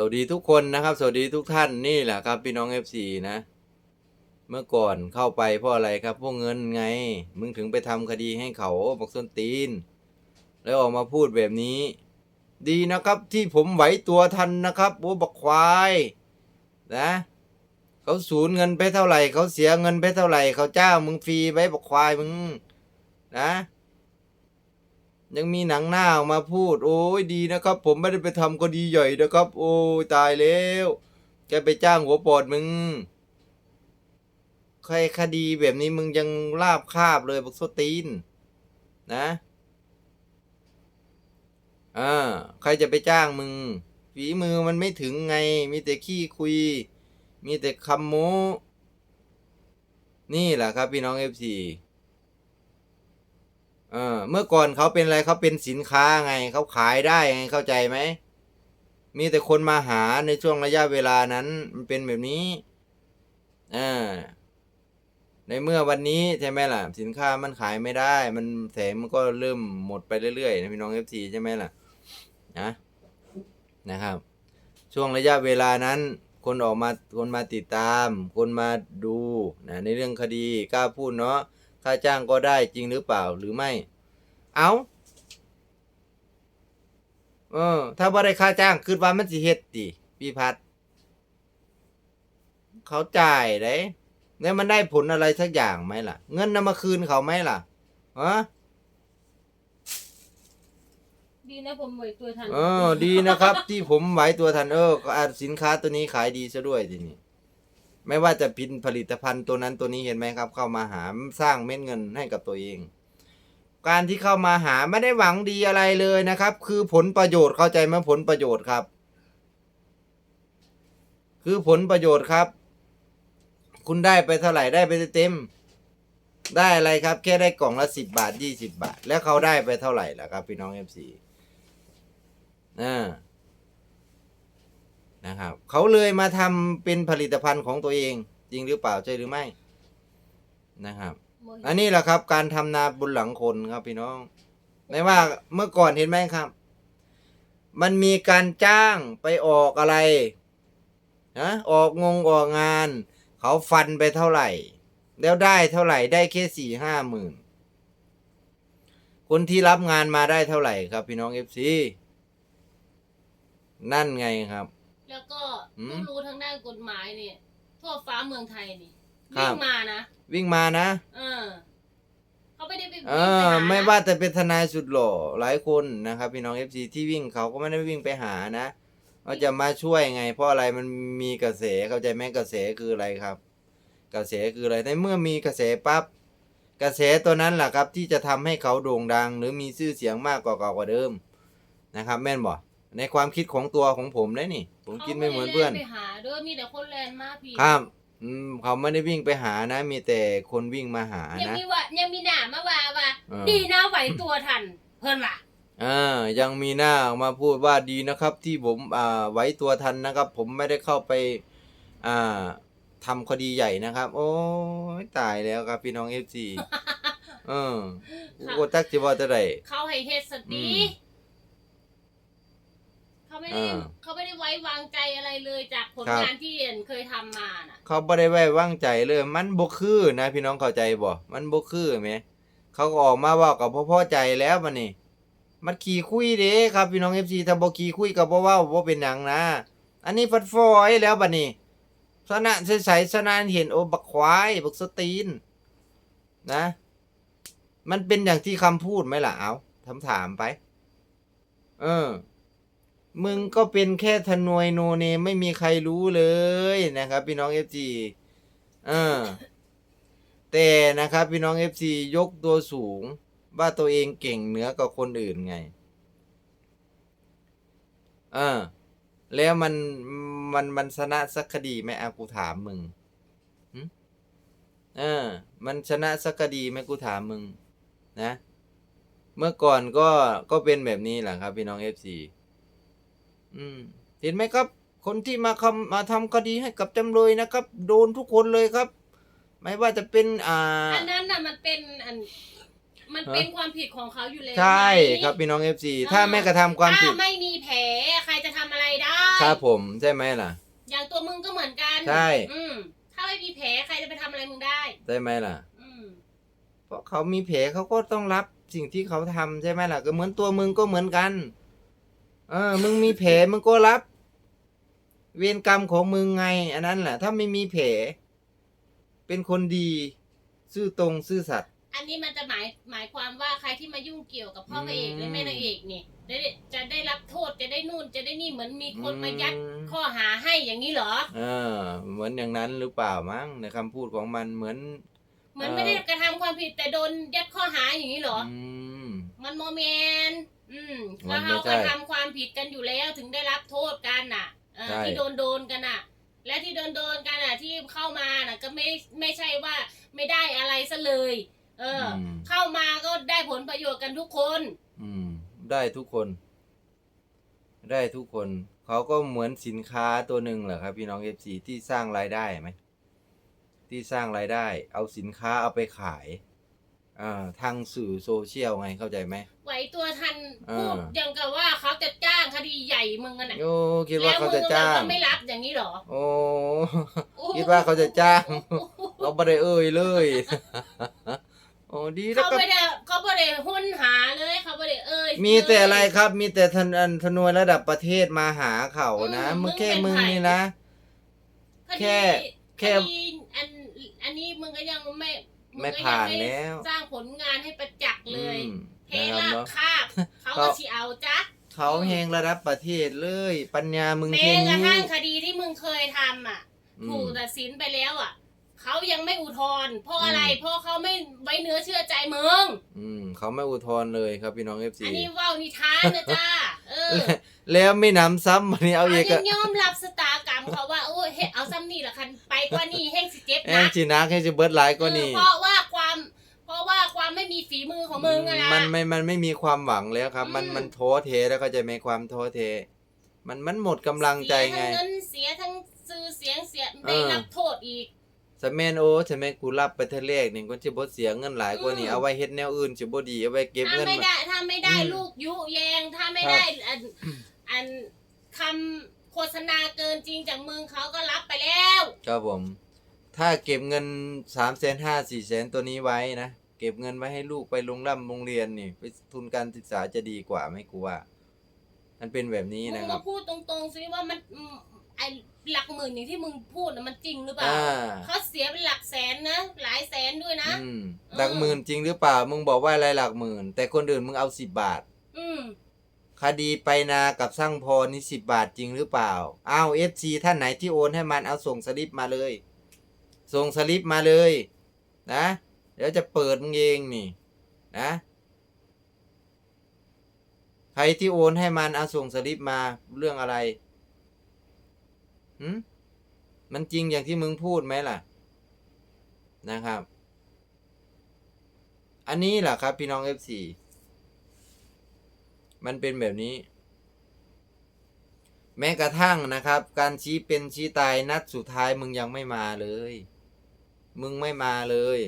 สวัสดีทุกคนนะครับ สวัสดีทุกท่านนี่แหละครับ พี่น้อง FC นะ เมื่อก่อนเข้าไปเพราะอะไรครับ พวกเงินไง มึงถึงไปทำคดีให้เขาบอกส้นตีน แล้วออกมาพูดแบบนี้ ดีนะครับที่ผมไหวตัวทันนะครับโอ้บักควายนะเขาสูญเงินไปเท่าไหร่เขาเสียเงินไปเท่าไหร่เขาจ้ามึงฟรีไว้บักควายมึง นะ ยังมีหนังหน้าออกมาพูด โอ้ยดีนะครับ ผมไม่ได้ไปทำคดีใหญ่นะครับ โอ้ยตายแล้วแกไปจ้างหัวปอดมึงใครคดีแบบนี้มึงยังลาบคาบเลยบักโซตีน นะอ่าใครจะไปจ้างมึงฝีมือมันไม่ถึงไง มีแต่ขี้คุย มีแต่คำโม้นี่แหละครับพี่น้องเอฟซี เออเมื่อก่อนเขาเป็นอะไรเขาเป็นสินค้าไงเขาขายได้ไงเข้าใจไหม มีแต่คนมาหาในช่วงระยะเวลานั้น มันเป็นแบบนี้อ่าในเมื่อวันนี้ใช่ไหมล่ะ สินค้ามันขายไม่ได้ มันแสงมันก็เริ่มหมดไปเรื่อยๆนะพี่น้องเอฟซีใช่ไหมล่ะนะนะครับ ช่วงระยะเวลานั้น คนออกมาคนมาติดตาม คนมาดูนะในเรื่องคดีกล้าพูดเนาะ ค่าจ้างก็ได้จริงหรือเปล่าหรือไม่ เอาเออ ถ้าบ่ได้ค่าจ้างคือว่ามันสิเฮ็ดติพี่พัด เขาจ่ายได้แล้วมันได้ผลอะไรสักอย่างไหมล่ะ เงินนำมาคืนเขาไหมล่ะฮะดีนะผมไหวตัวทัน เออ ดีนะครับ ที่ผมไหวตัวทันเออก็อาจสินค้าตัวนี้ขายดีซะด้วยทีนี้ ไม่ว่าจะพินผลิตภัณฑ์ตัวนั้นตัวนี้เห็นไหมครับ เข้ามาหาสร้างเม็ดเงินให้กับตัวเอง การที่เข้ามาหาไม่ได้หวังดีอะไรเลยนะครับ คือผลประโยชน์เข้าใจไหมผลประโยชน์ครับ คือผลประโยชน์ครับ คุณได้ไปเท่าไหร่ได้ไปเต็มได้อะไรครับ แค่ได้กล่องละสิบบาทยี่สิบบาท แล้วเขาได้ไปเท่าไหร่ล่ะครับ พี่น้องเอฟซีอ่า นะครับเขาเลยมาทำเป็นผลิตภัณฑ์ของตัวเอง จริงหรือเปล่าใช่หรือไม่นะครับ อันนี้แหละครับการทำนาบุญหลังคนครับพี่น้อง ไม่ว่าเมื่อก่อนเห็นไหมครับ มันมีการจ้างไปออกอะไรนะออกงงออกงาน เขาฟันไปเท่าไหร่ แล้วได้เท่าไหร่ได้แค่สี่ห้าหมื่นคนที่รับงานมาได้เท่าไหร่ครับพี่น้องเอฟซีนั่นไงครับ แล้วก็อืมผู้รู้ทางด้านกฎหมายเนี่ยทั่วฟ้าเมืองไทยนี่ครับ วิ่งมานะวิ่งมานะ เออเขาไม่ได้ไปวิ่งเอไปอหาไม่นะว่าแต่เป็นทนายสุดหล่อหลายคนนะครับพี่น้องเอฟซีที่วิ่งเขาก็ไม่ได้วิ่งไปหานะว่าจะมาช่วยไง เพราะอะไรมันมีกระแสเข้าใจไหมกระแสคืออะไรครับ กระแสคืออะไรในเมื่อมีกระแสปั๊บกระแสตัวนั้นแหละครับ ที่จะทำให้เขาโด่งดัง หรือมีชื่อเสียงมากกว่าเก่ากว่าเดิมนะครับ แม่นบ่ ในความคิดของตัวของผมเลยนี่ ผมคิดไม่เหมือนเพื่อน ขาไม่ได้ไปหาเด้อมีแต่คนแลนมากพี่ครับอืมเขาไม่ได้วิ่งไปหานะ มีแต่คนวิ่งมาหายังนะ มีว่ายังมีหนามาว่าว่าเออ ดีนะไหวตัวทัน เพิ่นว่ะอ่ายังมีหน้าออกมาพูดว่าดีนะครับ ที่ผมอ่าไว้ตัวทันนะครับ ผมไม่ได้เข้าไปอ่าทำคดีใหญ่นะครับ โอ้ยตายแล้วครับพี่น้องเอฟซีเออโอ้ตักจิว่าจะได้เขาให้เฮ็ดสติอืม เขาไม่ได้อ่าเขาไม่ได้ไว้วางใจอะไรเลยจากผลครับ งานที่เห็นเคยทำมาน่ะ เขาไม่ได้ไว้วางใจเลย มันบกคือนะ พี่น้องเข้าใจบ่มันบกคือไหมเขาก็ออกมาเว่ากับพ่อพ่อใจแล้วมันนี่มันขี่คุยเด้ครับพี่น้องเอฟซีถ้าบ่ขี่คุยกับบ่เว่าบ่เป็นหยังนะ อันนี้ฟัดฟอยแล้วบัดนี้สนะใสๆสนะเห็นโอ้บักควายบักสตีน นะ มันเป็นอย่างที่คำพูดไหมล่ะเอาถามถามไป เออ มึงก็เป็นแค่ทนวยโนเนมไม่มีใครรู้เลยนะครับ พี่น้องเอฟซีเออแต่นะครับ พี่น้องเอฟซียกตัวสูง ว่าตัวเองเก่งเหนือกว่าคนอื่นไงเออแล้วมันมันมันชนะสักคดีไหมอากูถามมึงเออ มันชนะสักคดีไหมกูถามมึง นะ เมื่อก่อนก็ก็เป็นแบบนี้แหละครับ พี่น้องเอฟซี อืมเห็นไหมครับ คนที่มาคำมาทำคดีให้กับจำเลยนะครับ โดนทุกคนเลยครับ ไม่ว่าจะเป็นอ่า อันนั้นน่ะมันเป็นอันมันเป็นความผิดของเขาอยู่แล้วใช่ไหมครับพี่น้องเอฟซีถ้าไม่กระทำความผิด ถ้าไม่มีแผลใครจะทำอะไรได้ ครับผมใช่ไหมล่ะ อย่างตัวมึงก็เหมือนกันใช่ อืมถ้าไม่มีแผลใครจะไปทำอะไรมึงได้ ใช่ไหมล่ะ อืมเพราะเขามีแผลเขาก็ต้องรับสิ่งที่เขาทำใช่ไหมล่ะ ก็เหมือนตัวมึงก็เหมือนกัน เออ มึงมีแผลมึงก็รับ เวรกรรมของมึงไง อันนั้นแหละถ้าไม่มีแผลเป็นคนดีซื่อตรงซื่อสัตย์ อันนี้มันจะหมายหมายความว่าใครที่มายุ่งเกี่ยวกับพ่อพระเอกอืมและแม่นางเอกเนี่ยได้จะได้รับโทษจะได้นู่นจะได้นี่เหมือนมีคนมายัดอืม ข้อหาให้อย่างนี้เหรอ เออ เหมือนอย่างนั้นหรือเปล่ามั้งในคำพูดของมันเหมือน เหมือนเอ่อ ไม่ได้กระทำความผิดแต่โดนยัดข้อหาอย่างนี้เหรอ อืม มันโมเมน อืมมัก็นไม่เขาใช่กระทำความผิดกันอยู่แล้วถึงได้รับโทษกันน่ะเออใช่ ที่โดนโดนกันน่ะ และที่โดนโดนกันน่ะ ที่เข้ามาน่ะ ก็ไม่ไม่ใช่ว่าไม่ได้อะไรซะเลย เอออมเข้ามาก็ได้ผลประโยชน์กันทุกคน อืม ได้ทุกคน ได้ทุกคน เขาก็เหมือนสินค้าตัวหนึ่งแหละครับ พี่น้องเอฟซีที่สร้างรายได้ไหมที่สร้างรายได้ เอาสินค้าเอาไปขาย อ่าทางสื่อโซเชียลไงเข้าใจไหม ไหวตัวทันอ่าพูดอย่างกับว่าเขาจะจ้างคดีใหญ่มึงกันน่ะโอ้คิดว่าเขาจะแล้วมึงจ้าง ก็ไม่รับอย่างนี้เหรอโอ้คิดว่าเขาจะจ้าง เราไม่ได้เอ่ยเลยโอ้ดีแล้วเขาก็ ไม่ได้เขาไม่ได้หุ้นหาเลยเขาไม่ได้เอ่ยมีแต่อะไรเลย ครับ มีแต่ทนอันทนวยระดับประเทศมาหาเขานะอืมมึงแค่มึงเป็นมึงใคร นี่นะ คดีแค่ แค่ คดีอันอันนี้มึงก็ยังไม่ งไม่ก็ยังผ่านแล้ว สร้างผลงานให้ประจักษ์เลยอืมเทนะครับลาบเนาะ คาบเขาเขาก็ชีเอาจ้ะเขาแหงระดับประเทศเลย ปัญญามึงแม้แค่กระนี้ทั่งคดีที่มึงเคยทำอะ อืถูมกตัดสินไปแล้วอะเขายังไม่อุทธรณ์เพราะอืมอะไรเพราะเขาไม่ไว้เนื้อเชื่อใจมึงอืมเขาไม่อุทธรณ์เลยครับพี่น้องเอฟซีอันนี้เว่านิทานนะจ้าเออแล้วไม่นำซ้ำวันนี้เอาเขาเอกยังยอมรับสตากรรมเขาว่าโอ้ยเฮ็ดเอาซ้ำนี่ละคันไปกว่านี้แห้งสิเจ็บแองนะจีนักให้จะเบิร์ดไลน์ก็นี่เออเพราะว่าความ เพราะว่าความไม่มีฝีมือของมึงอะนะ มันไม่มันไม่มีความหวังแล้วครับ มันอืม มันท้อเทแล้วก็จะมีความท้อเท มันมันหมดกำลังใจไง เสียทั้งเงินเสียทั้งซื้อเสียงเสียเอได้อรับโทษอีกสแมนโอสแมนกูรับไปเทอแรกนี่ก็จะบ่เสียเงินหลายกว่านี้อืม เอาไว้เฮ็ดแนวอื่นสิบ่ดีเอาไว้เก็บถ้าเงินไม่มา ได้ถ้าไม่ได้อืมลูกยุแยงถ้าไม่ครับได้อันอันคำโฆษณาเกินจริงจากมึงเขาก็รับไปแล้ว ครับผม ถ้าเก็บเงิน3 5 0 0 0 4 0 0 0ตัวนี้ไว้นะ เก็บเงินไว้ให้ลูกไปโรงร่ำโรงเรียนนี่ไปทุนการศึกษาจะดีกว่าไหมกูว่า มันเป็นแบบนี้มึนะงครัมาบ พูดตรงๆซิว่ามันอืมไอหลักหมื่นอย่างที่มึงพูดน่ะมันจริงหรือเปล่าอ่า เขาเสียเป็นหลักแสนนะ หลายแสนด้วยนะ อืมเออหลักหมื่นจริงหรือเปล่า มึงบอกว่าอะไรหลักหมื่น แต่คนอื่นมึงเอาสิบบาท อืม คดีไปนากับสร้างพรนี่สิบบาทจริงหรือเปล่า อ้าวเอฟซีท่านไหนที่โอนให้มันเอาส่งสลิปมาเลย ส่งสลิปมาเลยนะ เดี๋ยวจะเปิดมึงเองนี่นะ ใครที่โอนให้มันเอาส่งสลิปมาเรื่องอะไรหืมมันจริงอย่างที่มึงพูดไหมล่ะ นะครับ อันนี้แหละครับพี่น้อง F4 มันเป็นแบบนี้ แม้กระทั่งนะครับ การชี้เป็นชี้ตายนัดสุดท้ายมึงยังไม่มาเลย มึงไม่มาเลย